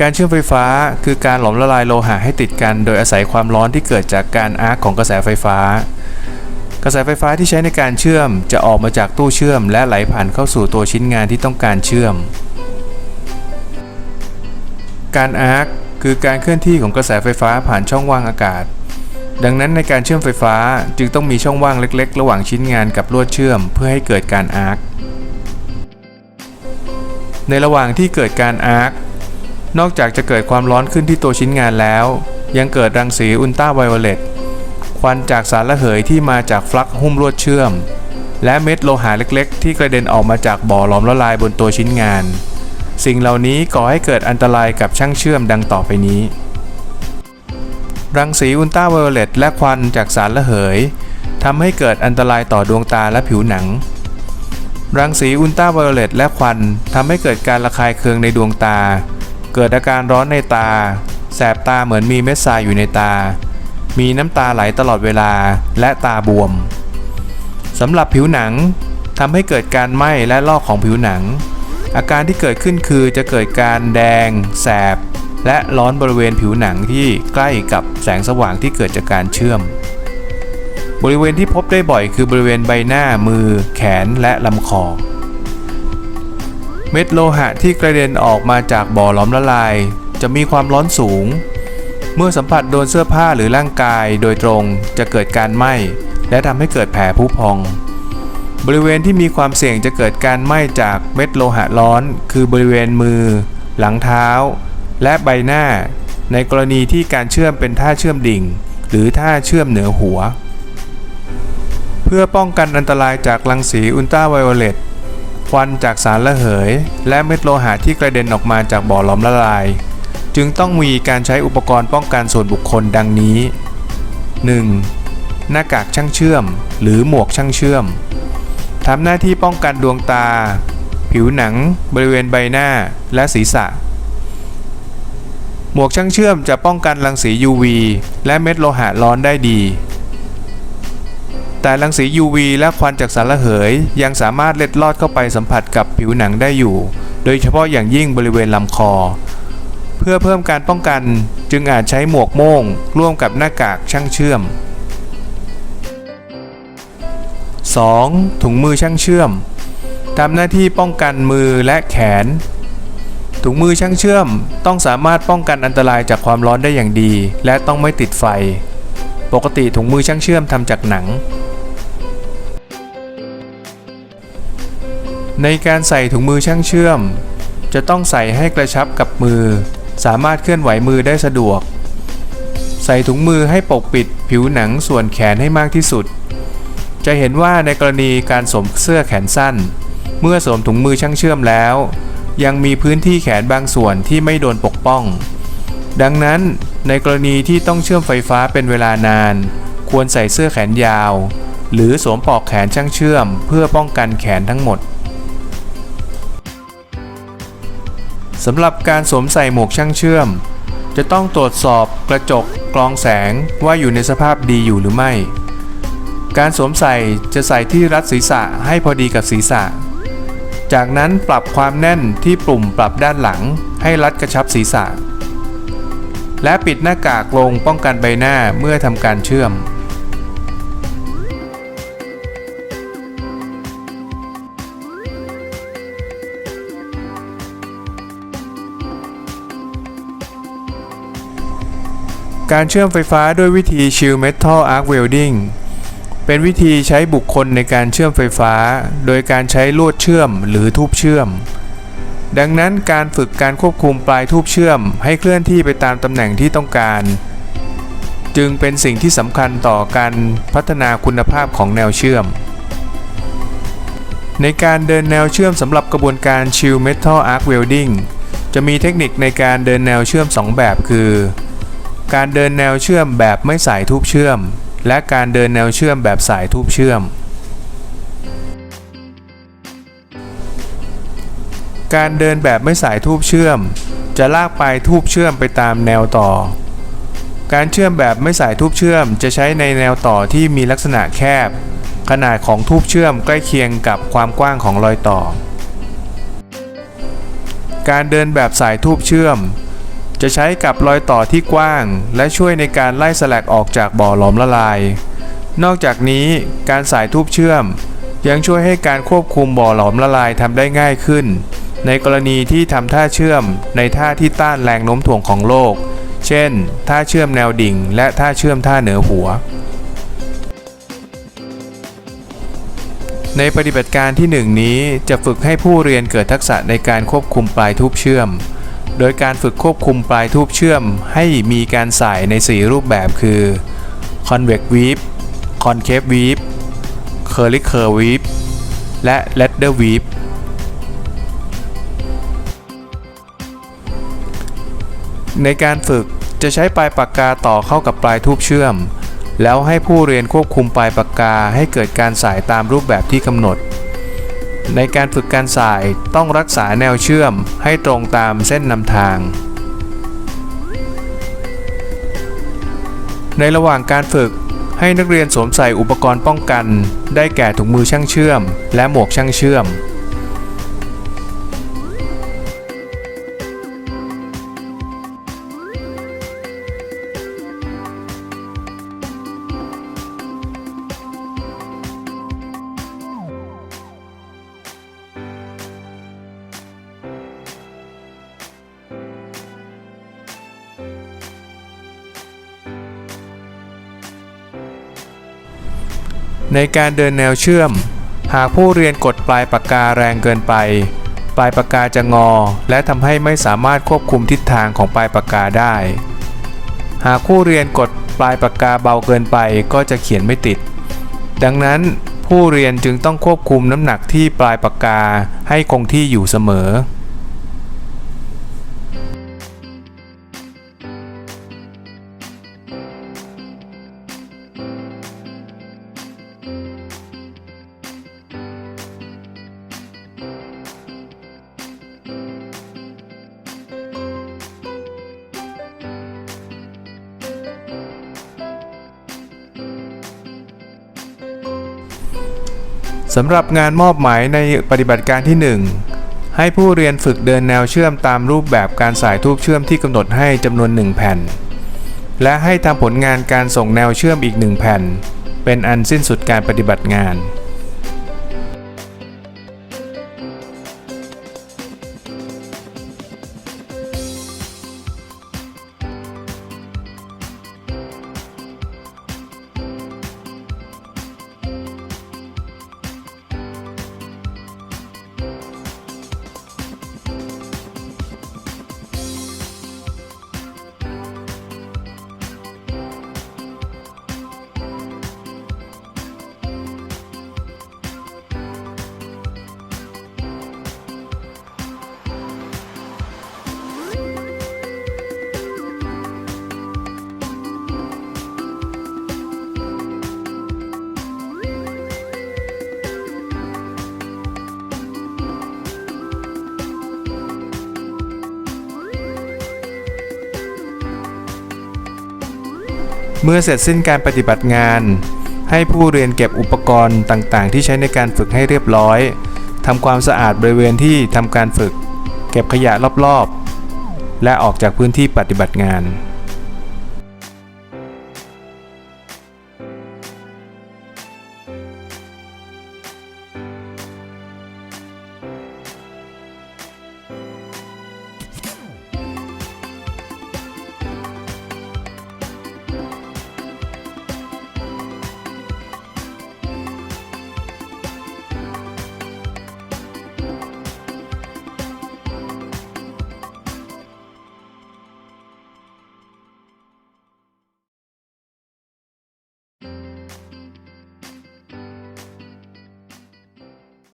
การเชื่อมไฟฟ้าคือการหลอมละลายโลหะให้ติดกัน โดยอาศัยความร้อนที่เกิดจากการอาร์คของกระแสไฟฟ้า กระแสไฟฟ้าที่ใช้ในการเชื่อมจะออกมาจากตู้เชื่อม และไหลผ่านเข้าสู่ตัวชิ้นงานที่ต้องการเชื่อม การอาร์คคือการเคลื่อนที่ของกระแสไฟฟ้าผ่านช่องว่างอากาศ ดังนั้นในการเชื่อมไฟฟ้าจึงต้องมีช่องว่างเล็ก ๆ ระหว่างชิ้นงานกับลวดเชื่อม เพื่อให้เกิดการอาร์คในระหว่างที่เกิดการอาร์ค นอกจากจะเกิดความร้อนขึ้นที่ตัวชิ้นงานแล้ว ยังเกิดรังสีอุลตราไวโอเลตควันจากสารระเหยที่มาจากฟลักหุ้มลวดเชื่อม และเม็ดโลหะเล็กๆ ที่กระเด็นออกมาจากบ่อหลอมละลายบนตัวชิ้นงาน สิ่งเหล่านี้ก่อให้เกิดอันตรายกับช่างเชื่อมดังต่อไปนี้ รังสีอุลตราไวโอเลตและควันจากสารระเหยทำให้เกิดอันตรายต่อดวงตาและผิวหนัง รังสีอุลตราไวโอเลตและควันทำให้เกิดการระคายเคืองในดวงตา เกิดอาการร้อนในตา แสบตาเหมือนมีเม็ดทรายอยู่ในตา มีน้ำตาไหลตลอดเวลาและตาบวมสำหรับผิวหนังทำให้เกิดการไหม้และลอกของผิวหนัง อาการที่เกิดขึ้นคือจะเกิดการแดง แสบ และร้อนบริเวณผิวหนังที่ใกล้กับแสงสว่างที่เกิดจากการเชื่อม บริเวณที่พบได้บ่อยคือบริเวณใบหน้ามือ แขนและลำคอ เม็ดโลหะที่กระเด็นออกมาจากบ่อหลอมละลาย จะมีความร้อนสูง เมื่อสัมผัสโดนเสื้อผ้าหรือร่างกายโดยตรงจะเกิดการไหม้ และทำให้เกิดแผลผุพอง บริเวณที่มีความเสี่ยงจะเกิดการไหม้จากเม็ดโลหะร้อน คือบริเวณมือ หลังเท้า และใบหน้า ในกรณีที่การเชื่อมเป็นท่าเชื่อมดิ่ง หรือท่าเชื่อมเหนือหัว เพื่อป้องกันอันตรายจากรังสีอุลตราไวโอเลต ควันจากสารระเหย และเม็ดโลหะที่กระเด็นออกมาจากบ่อหลอมละลาย จึงต้องมีการใช้อุปกรณ์ป้องกันส่วนบุคคลดังนี้ 1. หน้ากากช่างเชื่อม หรือหมวกช่างเชื่อมทำหน้าที่ป้องกันดวงตา ผิวหนัง บริเวณใบหน้าและศีรษะ หมวกช่างเชื่อมจะป้องกันรังสี UV และเม็ดโลหะร้อนได้ดี แต่รังสี UV และควันจากสารระเหย ยังสามารถเล็ดลอดเข้าไปสัมผัสกับผิวหนังได้อยู่ โดยเฉพาะอย่างยิ่งบริเวณลำคอ เพื่อเพิ่มการป้องกันจึงอาจใช้หมวกโม่ง ร่วมกับหน้ากากช่างเชื่อม 2. ถุงมือช่างเชื่อมทำหน้าที่ป้องกันมือและแขน ถุงมือช่างเชื่อม ต้องสามารถป้องกันอันตรายจากความร้อนได้อย่างดี และต้องไม่ติดไฟ ปกติถุงมือช่างเชื่อมทำจากหนัง ในการใส่ถุงมือช่างเชื่อม จะต้องใส่ให้กระชับกับมือ สามารถเคลื่อนไหวมือได้สะดวก ใส่ถุงมือให้ปกปิดผิวหนังส่วนแขนให้มากที่สุด จะเห็นว่าในกรณีการสวมเสื้อแขนสั้น เมื่อสวมถุงมือช่างเชื่อมแล้ว ยังมีพื้นที่แขนบางส่วนที่ไม่โดนปกป้อง ดังนั้นในกรณีที่ต้องเชื่อมไฟฟ้าเป็นเวลานาน ควรใส่เสื้อแขนยาว หรือสวมปลอกแขนช่างเชื่อม เพื่อป้องกันแขนทั้งหมด สำหรับการสวมใส่หมวกช่างเชื่อม จะต้องตรวจสอบกระจกกรองแสงว่าอยู่ในสภาพดีอยู่หรือไม่ การสวมใส่จะใส่ที่รัดศีรษะให้พอดีกับศีรษะ จากนั้นปรับความแน่นที่ปุ่มปรับด้านหลังให้รัดกระชับศีรษะ และปิดหน้ากากลงป้องกันใบหน้าเมื่อทำการเชื่อม การเชื่อมไฟฟ้าด้วยวิธี Shield Metal Arc Welding เป็นวิธีใช้บุคคลในการเชื่อมไฟฟ้า โดยการใช้ลวดเชื่อมหรือทูบเชื่อม ดังนั้นการฝึกการควบคุมปลายทูบเชื่อม ให้เคลื่อนที่ไปตามตำแหน่งที่ต้องการ จึงเป็นสิ่งที่สำคัญต่อการพัฒนาคุณภาพของแนวเชื่อม ในการเดินแนวเชื่อมสำหรับกระบวนการ Shield Metal Arc Welding จะมีเทคนิคในการเดินแนวเชื่อม 2 แบบคือ การเดินแนวเชื่อมแบบไม่สายทูบเชื่อม และการเดินแนวเชื่อมแบบสายทูบเชื่อม การเดินแบบไม่สายทูบเชื่อม จะลากปลายทูบเชื่อมไปตามแนวต่อ การเชื่อมแบบไม่สายทูบเชื่อม จะใช้ในแนวต่อที่มีลักษณะแคบ ขนาดของทูบเชื่อมใกล้เคียงกับความกว้างของรอยต่อ การเดินแบบสายทูบเชื่อม จะใช้กับรอยต่อที่กว้าง และช่วยในการไล่สลักออกจากบ่อหลอมละลาย นอกจากนี้การสายทูบเชื่อม ยังช่วยให้การควบคุมบ่อหลอมละลายทำได้ง่ายขึ้น ในกรณีที่ทำท่าเชื่อม ในท่าที่ต้านแรงโน้มถ่วงของโลก เช่น ท่าเชื่อมแนวดิ่ง และท่าเชื่อมท่าเหนือหัว ในปฏิบัติการที่ 1 นี้จะฝึกให้ผู้เรียนเกิดทักษะในการควบคุมปลายทูบเชื่อม โดยการฝึกควบคุมปลายทูบเชื่อมให้มีการใส่ใน 4 รูปแบบคือ convex weave concave weave curly curve weave และ ladder weave ในการฝึกจะใช้ปลายปากกาต่อเข้ากับปลายทูบเชื่อม แล้วให้ผู้เรียนควบคุมปลายปากกาให้เกิดการสายตามรูปแบบที่กำหนด ในการฝึกการสายต้องรักษาแนวเชื่อมให้ตรงตามเส้นนำทาง ในระหว่างการฝึกให้นักเรียนสวมใส่อุปกรณ์ป้องกัน ได้แก่ถุงมือช่างเชื่อม และหมวกช่างเชื่อม ในการเดินแนวเชื่อม หากผู้เรียนกดปลายปากกาแรงเกินไป ปลายปากกาจะงอ และทำให้ไม่สามารถควบคุมทิศทางของปลายปากกาได้ หากผู้เรียนกดปลายปากกาเบาเกินไปก็จะเขียนไม่ติด ดังนั้นผู้เรียนจึงต้องควบคุมน้ำหนักที่ปลายปากกาให้คงที่อยู่เสมอ สำหรับงานมอบหมายในปฏิบัติการที่ 1 ให้ผู้เรียนฝึกเดินแนวเชื่อมตามรูปแบบการสายทูบเชื่อมที่กำหนดให้จำนวน 1 แผ่น และให้ทำผลงานการส่งแนวเชื่อมอีก 1 แผ่น เป็นอันสิ้นสุดการปฏิบัติงาน เมื่อเสร็จสิ้นการปฏิบัติงาน ให้ผู้เรียนเก็บอุปกรณ์ต่างๆ ที่ใช้ในการฝึกให้เรียบร้อยทำความสะอาดบริเวณที่ทำการฝึก เก็บขยะรอบๆ และออกจากพื้นที่ปฏิบัติงาน